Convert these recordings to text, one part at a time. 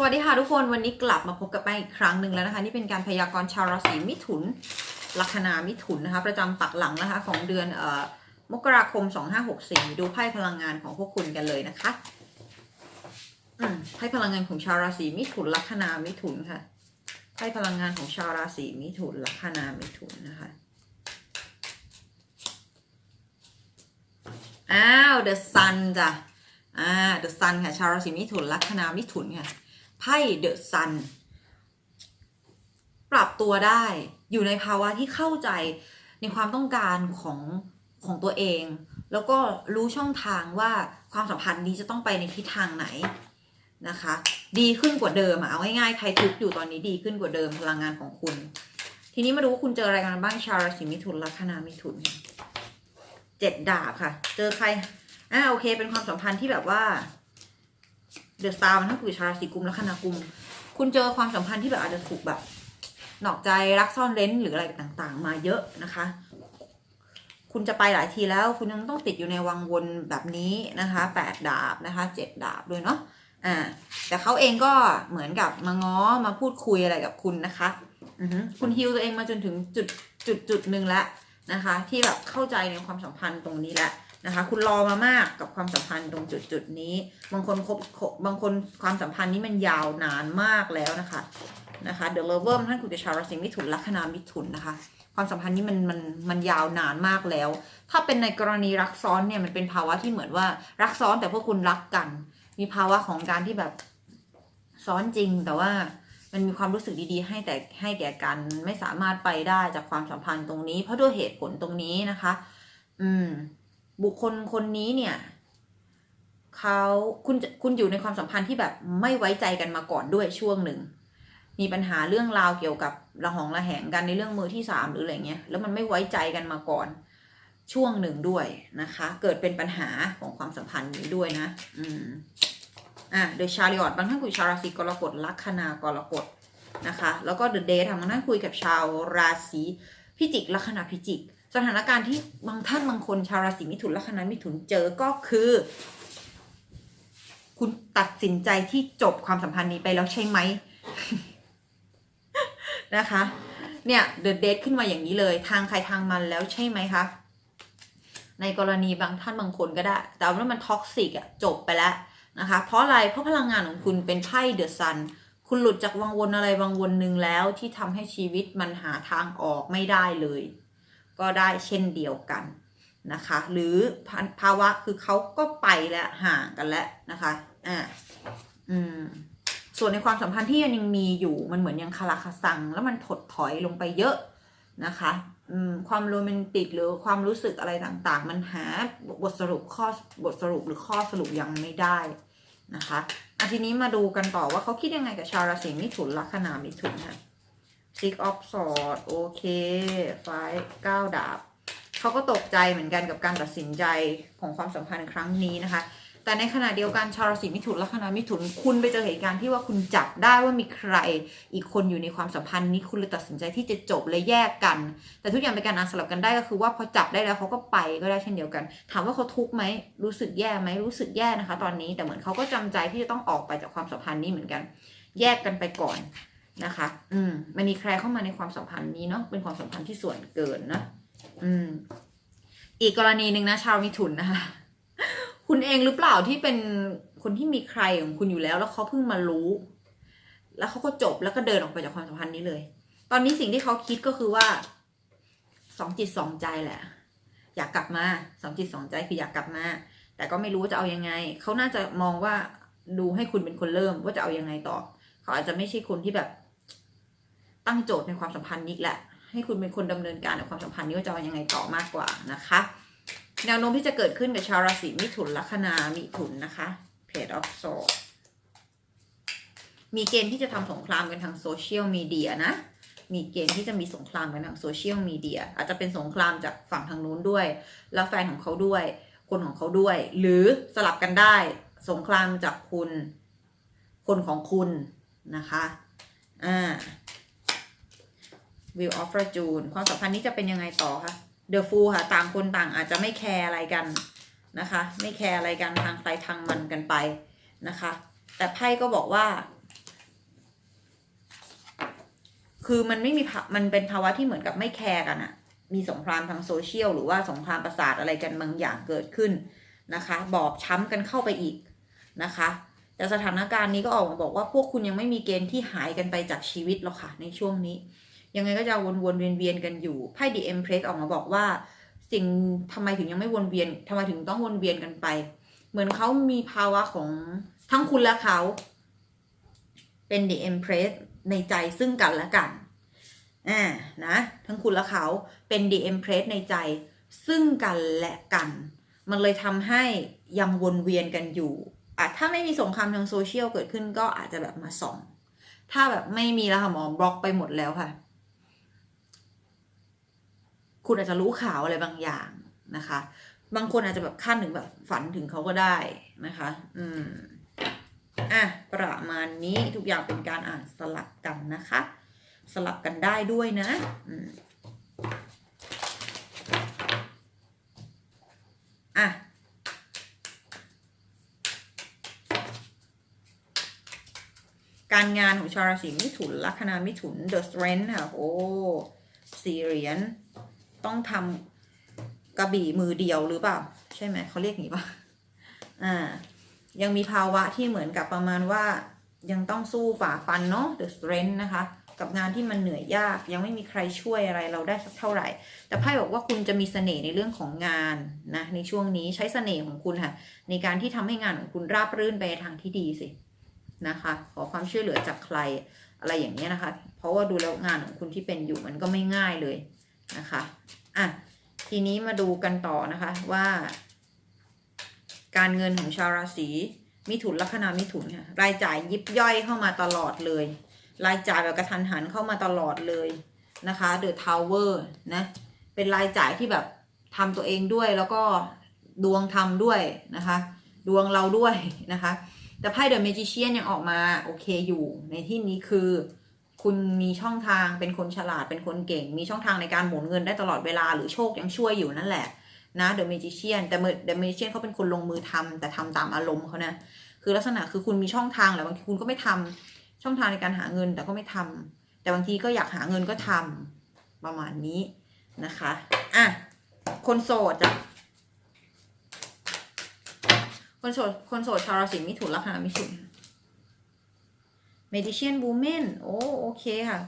สวัสดีค่ะทุกคนวันนี้กลับมาพบกับแป้งอีกครั้งหนึ่งแล้วนะคะนี่เป็นการพยากรณ์ชาวราศีมิถุน ลัคนามิถุนนะคะ ประจำปักหลังนะคะของเดือนเอ่อมกราคม 2564 ดูไพ่พลังงานของพวกคุณกันเลยนะคะอืมไพ่พลังงานของชาวราศีมิถุนลัคนามิถุนค่ะไพ่พลังงานของชาวราศีมิถุนลัคนามิถุนนะคะอ้าว the sun จ้ะอ่า the sun ค่ะชาวราศีมิถุนลัคนามิถุนค่ะ ไพ่ the sun ปรับตัวได้อยู่ในภาวะที่เข้าใจในความต้องการของของตัวเอง แล้วก็รู้ช่องทางว่าความสัมพันธ์นี้จะต้องไปในทิศทางไหนนะคะ ดีขึ้นกว่าเดิมเอาง่ายๆใครทุกข์อยู่ตอนนี้ดีขึ้นกว่าเดิมพลังงานของคุณ ทีนี้มาดูว่าคุณเจออะไรกันบ้างชาวราศีมิถุนลัคนามิถุนเจ็ดดาบค่ะ เจอใครอ่าโอเค เป็นความสัมพันธ์ที่แบบว่า เดอะสตาร์มันต้องคือชาวราศีกุมและคณากุม คุณเจอความสัมพันธ์ที่แบบอาจจะถูกแบบหนอกใจรักซ่อนเร้นหรืออะไรต่างๆ มาเยอะนะคะ คุณจะไปหลายทีแล้ว คุณยังต้องติดอยู่ในวังวนแบบนี้นะคะแปดดาบนะคะเจ็ดดาบด้วยเนาะอ่า แต่เขาเองก็เหมือนกับมาง้อมาพูดคุยอะไรกับคุณนะคะอือฮึคุณฮิวตัวเองมาจนถึงจุดจุดจุดหนึ่งแล้วนะคะ ที่แบบเข้าใจในความสัมพันธ์ตรงนี้แล้ว นะคะ คุณรอมามากกับความสัมพันธ์ตรงจุดจุดนี้ บางคนคบคบบางคนความสัมพันธ์นี้มันยาวนานมากแล้วนะคะนะคะเดอะเลเวอร์ท่านคุณจะชาวราศีมิถุนลัคนามิถุนนะคะ ความสัมพันธ์นี้มันมันมันยาวนานมากแล้ว ถ้าเป็นในกรณีรักซ้อนเนี่ยมันเป็นภาวะที่เหมือนว่ารักซ้อนแต่พวกคุณรักกัน มีภาวะของการที่แบบซ้อนจริงแต่ว่ามันมีความรู้สึกดีๆ ให้แต่ให้แก่กันไม่สามารถไปได้จากความสัมพันธ์ตรงนี้ เพราะด้วยเหตุผลตรงนี้นะคะ อืม บุคคลคนนี้เนี่ยเขาคุณคุณอยู่ในความสัมพันธ์ที่แบบไม่ไว้ใจกันมาก่อนด้วยช่วงหนึ่ง มีปัญหาเรื่องราวเกี่ยวกับระหองระแหงกันในเรื่องมือที่สามหรืออะไรเงี้ยแล้วมันไม่ไว้ใจกันมาก่อน ช่วงหนึ่งด้วยนะคะ เกิดเป็นปัญหาของความสัมพันธ์นี้ด้วยนะ อืมอะโดยชาลิออตบางท่านคุยชาวราศีกรกฎลัคนากรกฎนะคะ แล้วก็เดอะเดย์ทำบางท่านคุยกับชาวราศีพิจิกลัคนาพิจิก สถานการณ์ที่บางท่านบางคนชาวราศีมิถุนลัคนามิถุนเจอก็คือ คุณตัดสินใจที่จบความสัมพันธ์นี้ไปแล้วใช่ไหมนะคะ เนี่ยเดอะเดทขึ้นมาอย่างนี้เลย ทางใครทางมันแล้วใช่ไหมคะในกรณีบางท่านบางคนก็ได้ แต่ว่ามันท็อกซิกอะจบไปแล้วนะคะ เพราะอะไรเพราะพลังงานของคุณเป็นไพ่เดอะซันคุณหลุดจากวังวนอะไรวังวนหนึ่งแล้วที่ทำให้ชีวิตมันหาทางออกไม่ได้เลย ก็ได้เช่นเดียวกันนะคะ หรือภาวะคือเขาก็ไปแล้วห่างกันแล้วนะคะอ่าอืมส่วนในความสัมพันธ์ที่ยังมีอยู่มันเหมือนยังคาราคาซัง แล้วมันถดถอยลงไปเยอะนะคะอืมความโรแมนติกหรือความรู้สึกอะไรต่างๆ มันหาบทสรุปข้อบทสรุปหรือข้อสรุปยังไม่ได้นะคะอาทีนี้มาดูกันต่อว่าเขาคิดยังไงกับชาวราศีมิถุนลัคนามิถุนค่ะ Six of Swords โอเค Five เก้าดาบเขาก็ตกใจเหมือนกันกับการตัดสินใจของความสัมพันธ์ครั้งนี้นะคะ แต่ในขณะเดียวกันชาวราศีมิถุนและคณะมิถุนคุณไปเจอเหตุการณ์ที่ว่าคุณจับได้ว่ามีใคร อีกคนอยู่ในความสัมพันธ์นี้คุณเลยตัดสินใจที่จะจบและแยกกัน แต่ทุกอย่างเป็นการอาสลับกันได้ก็คือว่าพอจับได้แล้วเขาก็ไปก็ได้เช่นเดียวกัน ถามว่าเขาทุกข์ไหมรู้สึกแย่ไหมรู้สึกแย่นะคะ ตอนนี้แต่เหมือนเขาก็จำใจที่จะต้องออกไปจากความสัมพันธ์นี้เหมือนกัน แยกกันไปก่อน นะคะ อืม มันมีใครเข้ามาในความสัมพันธ์นี้เนาะ เป็นความสัมพันธ์ที่ส่วนเกินนะ อืม อีกกรณีหนึ่งนะชาวมิถุนนะคะ คุณเองหรือเปล่าที่เป็นคนที่มีใครของคุณอยู่แล้ว แล้วเขาเพิ่งมารู้ แล้วเขาก็จบแล้วก็เดินออกไปจากความสัมพันธ์นี้เลย ตอนนี้สิ่งที่เขาคิดก็คือว่าสองจิตสองใจแหละ อยากกลับมาสองจิตสองใจคืออยากกลับมา แต่ก็ไม่รู้ว่าจะเอายังไง เขาน่าจะมองว่าดูให้คุณเป็นคนเริ่มว่าจะเอายังไงต่อ เขาอาจจะไม่ใช่คนที่แบบ ตั้งโจทย์ในความสัมพันธ์นี้แหละ ให้คุณเป็นคนดำเนินการในความสัมพันธ์นี้ว่าจะเอายังไงต่อมากกว่านะคะ แนวโน้มที่จะเกิดขึ้นกับชาวราศีมิถุนลัคนามิถุนนะคะ Page of Swords มีเกณฑ์ที่จะทำสงครามกันทางโซเชียลมีเดียนะมีเกณฑ์ที่จะมีสงครามกันทางโซเชียลมีเดียอาจจะเป็นสงครามจากฝั่งทางนู้นด้วย แล้วแฟนของเขาด้วย คนของเขาด้วย หรือสลับกันได้ สงครามจากคุณ คนของคุณนะคะ อ่า Wheel of Fortune ความสัมพันธ์นี้จะเป็นยังไงต่อคะ The Fool ค่ะ ต่างคนต่างอาจจะไม่แคร์อะไรกันนะคะ ไม่แคร์อะไรกันทางใครทางมันกันไปนะคะ แต่ไพ่ก็บอกว่า คือมันไม่มีมันเป็นภาวะที่เหมือนกับไม่แคร์กันอะมีสงครามทางโซเชียลหรือว่าสงครามประสาทอะไรกันบางอย่างเกิดขึ้นนะคะ บอบช้ำกันเข้าไปอีกนะคะแต่สถานการณ์นี้ก็ออกมาบอกว่าพวกคุณยังไม่มีเกณฑ์ที่หายกันไปจากชีวิตหรอกค่ะในช่วงนี้ ยังไงก็จะวนๆเวียนๆกันอยู่ไพ่ดีเอ็มเพรสออกมาบอกว่า สิ่งทำไมถึงยังไม่วนเวียนทำไมถึงต้องวนเวียนกันไป เหมือนเขามีภาวะของทั้งคุณและเขา เป็น the empress ในใจซึ่งกันและกันอ่านะ ทั้งคุณและเขาเป็น the empress ในใจซึ่งกันและกัน มันเลยทำให้ยังวนเวียนกันอยู่อะถ้าไม่มีสงครามทางโซเชียลเกิดขึ้นก็อาจจะแบบมาส่อง ถ้าแบบไม่มีแล้วค่ะหมอบล็อกไปหมดแล้วค่ะ คุณอาจจะรู้ข่าวอะไรบางอย่างนะคะ บางคนอาจจะแบบขั้นถึงแบบฝันถึงเขาก็ได้นะคะ อืมอะประมาณนี้ทุกอย่างเป็นการอ่านสลับกันนะคะ สลับกันได้ด้วยนะอืมอะการงานของชาวราศีมิถุนลัคนามิถุน The Strength ค่ะโอ้สี่เหรียญ ต้องทำกระบี่มือเดียวหรือเปล่า ใช่ไหมเขาเรียกอย่างนี้ป่ะอ่า ยังมีภาวะที่เหมือนกับประมาณว่า ยังต้องสู้ฝ่าฟันเนาะ The Strength นะคะ กับงานที่มันเหนื่อยยาก ยังไม่มีใครช่วยอะไรเราได้สักเท่าไหร่ แต่ไพ่บอกว่าคุณจะมีเสน่ห์ในเรื่องของงานนะ ในช่วงนี้ใช้เสน่ห์ของคุณค่ะ ในการที่ทำให้งานของคุณราบรื่นไปทางที่ดีสินะคะ ขอความช่วยเหลือจากใครอะไรอย่างเงี้ยนะคะ เพราะว่าดูแล้วงานของคุณที่เป็นอยู่มันก็ไม่ง่ายเลย นะคะอะทีนี้มาดูกันต่อนะคะว่า การเงินของชาวราศีมิถุนลัคนามิถุนค่ะรายจ่ายยิบย่อยเข้ามาตลอดเลย รายจ่ายแบบกระทันหันเข้ามาตลอดเลยนะคะเดอะทาวเวอร์นะเป็นรายจ่ายที่แบบทำตัวเองด้วยแล้วก็ดวงทำด้วยนะคะ ดวงเราด้วยนะคะ แต่ไพ่เดอะเมจิเชียนยังออกมาโอเคอยู่ในที่นี้คือ คุณมีช่องทางเป็นคนฉลาดเป็นคนเก่ง มีช่องทางในการหมุนเงินได้ตลอดเวลาหรือโชคยังช่วยอยู่นั่นแหละนะเดอะเมจิเชียนแต่เดอะเมจิเชียนเขาเป็นคนลงมือทำแต่ทำตามอารมณ์เขานะคือลักษณะคือคุณมีช่องทางแหละบางทีคุณก็ไม่ทำช่องทางในการหาเงินแต่ก็ไม่ทำแต่บางทีก็อยากหาเงินก็ทำประมาณนี้นะคะอะคนโสดจ้ะคนโสดคนโสดชาวราศีมิถุนลัคนามิถุน Medician Woman โอ้โอเคค่ะ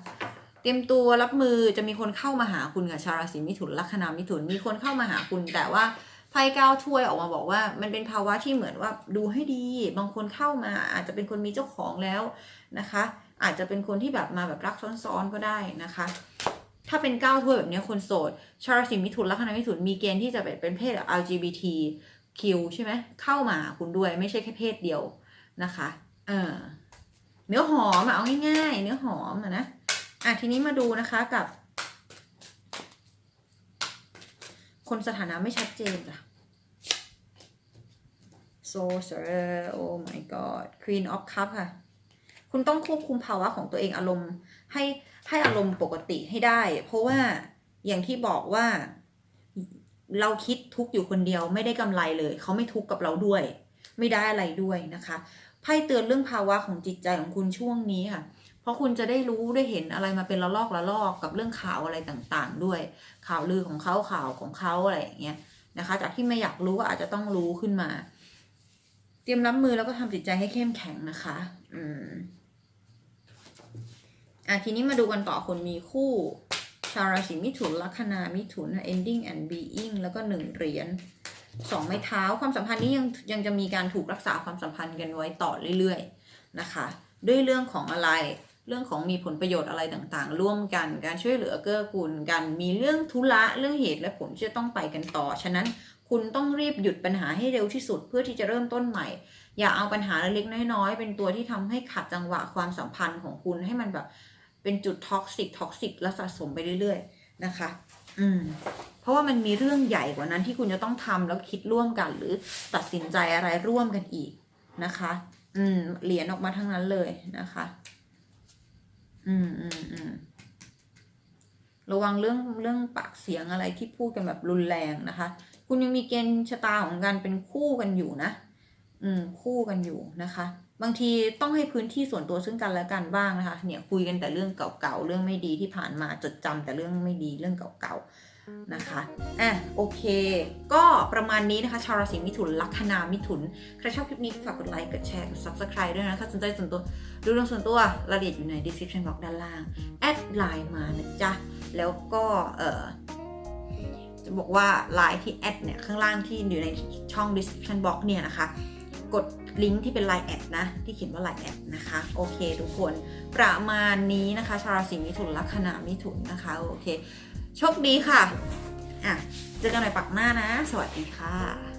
เตรียมตัวรับมือจะมีคนเข้ามาหาคุณกับชาวราศีมิถุนลัคนามิถุนมีคนเข้ามาหาคุณ แต่ว่าไพ่ก้าวถ้วยออกมาบอกว่า มันเป็นภาวะที่เหมือนว่าดูให้ดี บางคนเข้ามาอาจจะเป็นคนมีเจ้าของแล้วนะคะ อาจจะเป็นคนที่แบบมาแบบรักซ้อนๆก็ได้นะคะ ถ้าเป็นก้าวถ้วยแบบนี้คนโสด ชาวราศีมิถุนลัคนามิถุนมีเกณฑ์ที่จะเป็นเพศ LGBTQ ใช่ไหมเข้ามาคุณด้วยไม่ใช่แค่เพศเดียวนะคะ เออ เนื้อหอมอะเอาง่ายๆ เนื้อหอมอะนะอะทีนี้มาดูนะคะกับ คนสถานะไม่ชัดเจนจ้ะ so sir oh my god queen of cup ค่ะ คุณต้องควบคุมภาวะของตัวเองอารมณ์ให้ให้อารมณ์ปกติให้ได้ เพราะว่าอย่างที่บอกว่าเราคิดทุกอยู่คนเดียวไม่ได้กำไรเลย เขาไม่ทุกข์กับเราด้วย ไม่ได้อะไรด้วยนะคะ ไพ่เตือนเรื่องภาวะของจิตใจของคุณช่วงนี้ค่ะ เพราะคุณจะได้รู้ได้เห็นอะไรมาเป็นละลอกละลอกกับเรื่องข่าวอะไรต่างๆ ด้วย ข่าวลือของเขาข่าวของเขาอะไรอย่างเงี้ยนะคะ จากที่ไม่อยากรู้ก็อาจจะต้องรู้ขึ้นมา เตรียมรับมือแล้วก็ทำจิตใจให้เข้มแข็งนะคะ อืมอะทีนี้มาดูกันต่อคนมีคู่ชาวราศีมิถุนลัคนามิถุน ending and being แล้วก็หนึ่งเหรียญ สองไม้เท้าความสัมพันธ์นี้ยังยังจะมีการถูกรักษาความสัมพันธ์กันไว้ต่อเรื่อยๆนะคะ ด้วยเรื่องของอะไรเรื่องของมีผลประโยชน์อะไรต่างๆ ร่วมกันการช่วยเหลือเกื้อกูลกันมีเรื่องธุระเรื่องเหตุและผลที่จะต้องไปกันต่อ ฉะนั้นคุณต้องรีบหยุดปัญหาให้เร็วที่สุดเพื่อที่จะเริ่มต้นใหม่ อย่าเอาปัญหาเล็กๆน้อยๆเป็นตัวที่ทำให้ขัดจังหวะความสัมพันธ์ของคุณให้มันแบบเป็นจุดท็อกซิกท็อกซิกและสะสมไปเรื่อยๆนะคะ อืม ราะว่ามันมีเรื่องใหญ่กว่านั้นที่คุณจะต้องทำแล้วคิดร่วมกัน หรือตัดสินใจอะไรร่วมกันอีกนะคะ อืมเหรียญออกมาทั้งนั้นเลยนะคะ อืมอืมอืมระวังเรื่องเรื่องปากเสียงอะไรที่พูดกันแบบรุนแรงนะคะ คุณยังมีเกณฑ์ชะตาของการเป็นคู่กันอยู่นะ อืม คู่กันอยู่นะคะ บางทีต้องให้พื้นที่ส่วนตัวซึ่งกันและกันบ้างนะคะ เนี่ยคุยกันแต่เรื่องเก่าๆเรื่องไม่ดีที่ผ่านมาจดจำแต่เรื่องไม่ดีเรื่องเก่าๆ นะคะอะโอเค ก็ประมาณนี้นะคะ ชาวราศีมิถุน ลัคนามิถุน ใครชอบคลิปนี้ฝากกดไลค์ กดแชร์ กด subscribe ด้วยนะคะสนใจส่วนตัวดูเรื่องส่วนตัวรายละเอียดอยู่ใน description box ด้านล่าง แอดไลน์มานะจ๊ะ แล้วก็เออจะบอกว่าไลน์ที่แอดเนี่ย ข้างล่างที่อยู่ในช่อง description box เนี่ยนะคะ กดลิงก์ที่เป็น Line แอดนะ ที่เขียนว่า Line แอดนะคะ โอเค ทุกคน ประมาณนี้นะคะ ชาวราศีมิถุน ลัคนามิถุนนะคะ โอเค โชคดีค่ะอะเจอกันใหม่ปักหน้านะ สวัสดีค่ะ